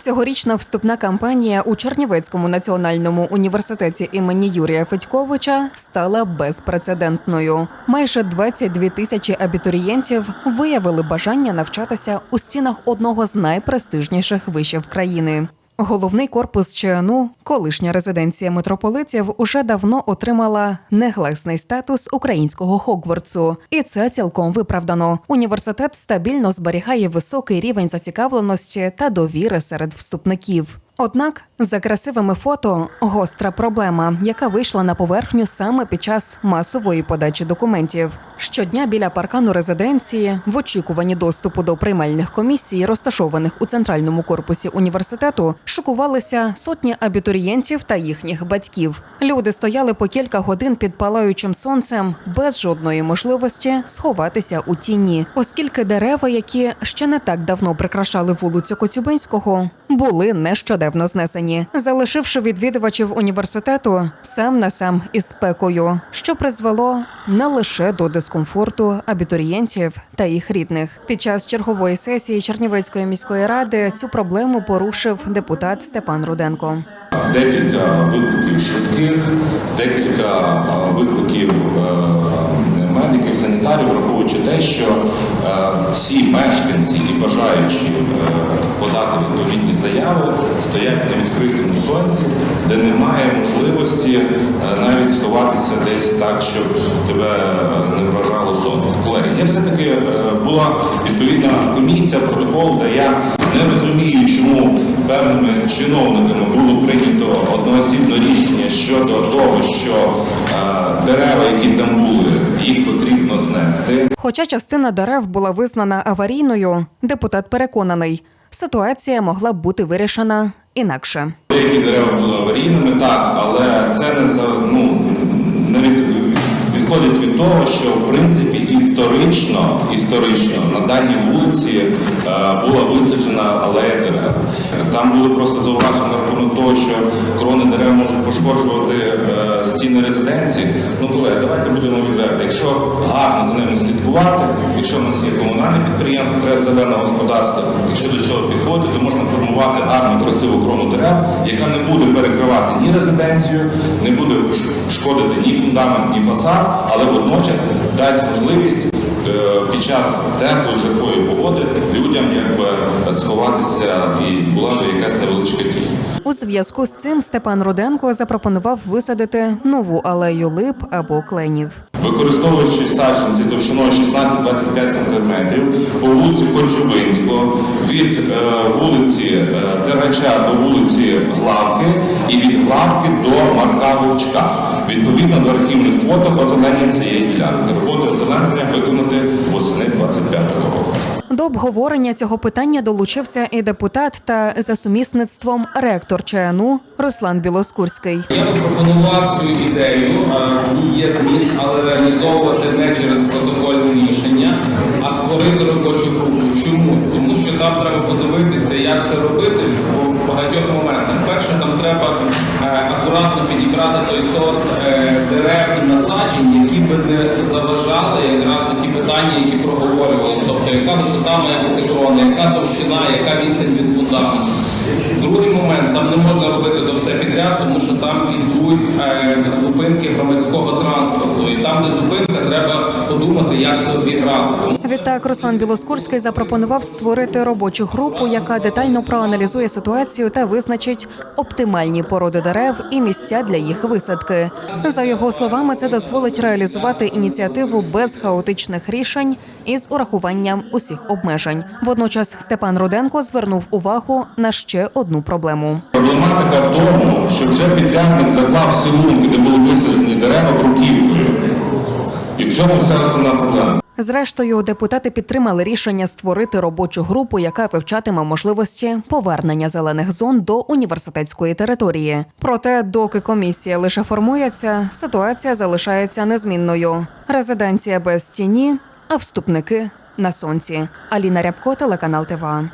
Цьогорічна вступна кампанія у Чернівецькому національному університеті імені Юрія Федьковича стала безпрецедентною. Майже 22 тисячі абітурієнтів виявили бажання навчатися у стінах одного з найпрестижніших вишів країни. Головний корпус ЧНУ, колишня резиденція митрополитів, уже давно отримала негласний статус українського Хогвартсу, і це цілком виправдано. Університет стабільно зберігає високий рівень зацікавленості та довіри серед вступників. Однак за красивими фото гостра проблема, яка вийшла на поверхню саме під час масової подачі документів. Щодня біля паркану резиденції, в очікуванні доступу до приймальних комісій, розташованих у центральному корпусі університету, шокувалися сотні абітурієнтів та їхніх батьків. Люди стояли по кілька годин під палаючим сонцем без жодної можливості сховатися у тіні, оскільки дерева, які ще не так давно прикрашали вулицю Коцюбинського, були нещодавно знесені, залишивши відвідувачів університету сам на сам із спекою, що призвело не лише до дискомфорту абітурієнтів та їх рідних. Під час чергової сесії Чернівецької міської ради цю проблему порушив депутат Степан Руденко. Декілька викликів швидких, декілька е, викликів е, медиків, санітарів, враховуючи те, що е, всі мешканці і бажаючі заяви стоять на відкритому сонці, де немає можливості е, навіть сховатися десь так, щоб тебе е, не прожало сонце. Колеги, я все-таки е, була відповідна комісія, протокол, де я не розумію, чому певними чиновниками було прийнято одноосібне рішення щодо того, що дерева, які там були, їх потрібно знести. Хоча частина дерев була визнана аварійною, депутат переконаний, ситуація могла б бути вирішена інакше. Деякі дерева були аварійними, так, але це не за ну не від, відходить від того, що в принципі історично, історично на даній вулиці е, була висаджена алея дерев. Там були просто зауваження на рахунок того, що крони дерев можуть пошкоджувати е, стіни резиденції. Ну, колеги, давайте будемо відверти. Якщо гарно за ними слідкувати, якщо в нас є комунальне підприємство, треба зелене господарство, якщо до цього підходити, то можна формувати гарну, красиву крону дерев, яка не буде перекривати ні резиденцію, не буде шкодити ні фундамент, ні фасад, але водночас дасть можливість е, під час теплої жаркої погоди людям якби сховатися і була б якась невеличка тінь. У зв'язку з цим Степан Руденко запропонував висадити нову алею лип або кленів. Використовуючи саджанці товщиною 16-25 см по вулиці Коцюбинського, від е, вулиці Дерача до вулиці Главки і від Главки до Марка Вовчка. Відповідно до архівних фото озеленення цієї ділянки. Роботи озеленення виконати восени 25 року. Обговорення цього питання долучився і депутат та за сумісництвом ректор ЧНУ Руслан Білоскурський. Я пропонував цю ідею, є зміст, але реалізовувати не через протокольне рішення, а створити робочу групу. Чому? Тому що там треба подивитися, як це робити в багатьох моментах. Перше, там треба е, акуратно підібрати той сорт е, дерев і насаджень, які би не заважали якраз ті питання, які проговорювалися. Тобто, яка висота має бути крона, яка товщина, яка відстань від фундаменту. Другий момент, там не можна робити то все підряд, тому що там йдуть е, зупинки громадського транспорту. І там, де зупинка, треба подумати, як це обіграти. Відтак Руслан Білоскурський запропонував створити робочу групу, яка детально проаналізує ситуацію та визначить оптимальні породи дерев і місця для їх висадки. За його словами, це дозволить реалізувати ініціативу без хаотичних рішень із урахуванням усіх обмежень. Водночас Степан Руденко звернув увагу на ще одну проблему. Проблематика в тому, що вже підрядник заклав силунки, де були висаджені дерева бруківкою. І в цьому вся основна проблема. Зрештою, депутати підтримали рішення створити робочу групу, яка вивчатиме можливості повернення зелених зон до університетської території. Проте, доки комісія лише формується, ситуація залишається незмінною. Резиденція без тіні, а вступники на сонці. Аліна Рябко, телеканал ТВА.